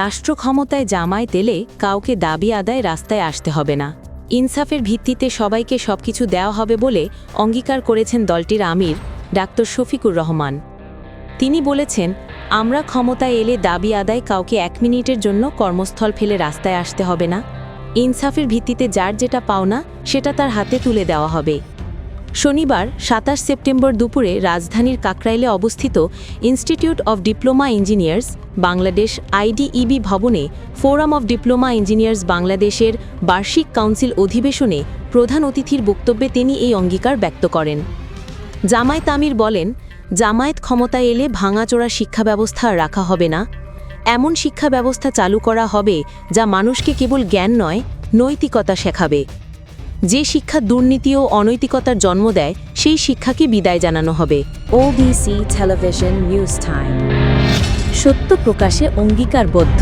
রাষ্ট্র ক্ষমতায় জামায়াত তেলে কাউকে দাবি আদায় রাস্তায় আসতে হবে না। ইনসাফের ভিত্তিতে সবাইকে সবকিছু দেওয়া হবে বলে অঙ্গীকার করেছেন দলটির আমির ডাক্তার শফিকুর রহমান। তিনি বলেছেন, আমরা ক্ষমতায় এলে দাবি আদায় কাউকে এক মিনিটের জন্য কর্মস্থল ফেলে রাস্তায় আসতে হবে না। ইনসাফের ভিত্তিতে যার যেটা পাওনা, সেটা তার হাতে তুলে দেওয়া হবে। শনিবার, সাতাশ সেপ্টেম্বর দুপুরে রাজধানীর কাকরাইলে অবস্থিত institute of diploma engineers, Bangladesh IDEB ভবনে ফোরাম অব ডিপ্লোমা ইঞ্জিনিয়ার্স বাংলাদেশের বার্ষিক কাউন্সিল অধিবেশনে প্রধান অতিথির বক্তব্যে তিনি এই অঙ্গীকার ব্যক্ত করেন। জামায়াত আমির বলেন, জামায়াত ক্ষমতায় এলে ভাঙাচোরা শিক্ষা ব্যবস্থা রাখা হবে না। এমন শিক্ষা ব্যবস্থা চালু করা হবে যা মানুষকে কেবল জ্ঞান নয়, নৈতিকতা শেখাবে। যে শিক্ষা দুর্নীতি ও অনৈতিকতার জন্ম দেয়, সেই শিক্ষাকে বিদায় জানানো হবে। ওবিসি টেলিভিশন নিউজ টাইম সত্য প্রকাশে অঙ্গীকারবদ্ধ।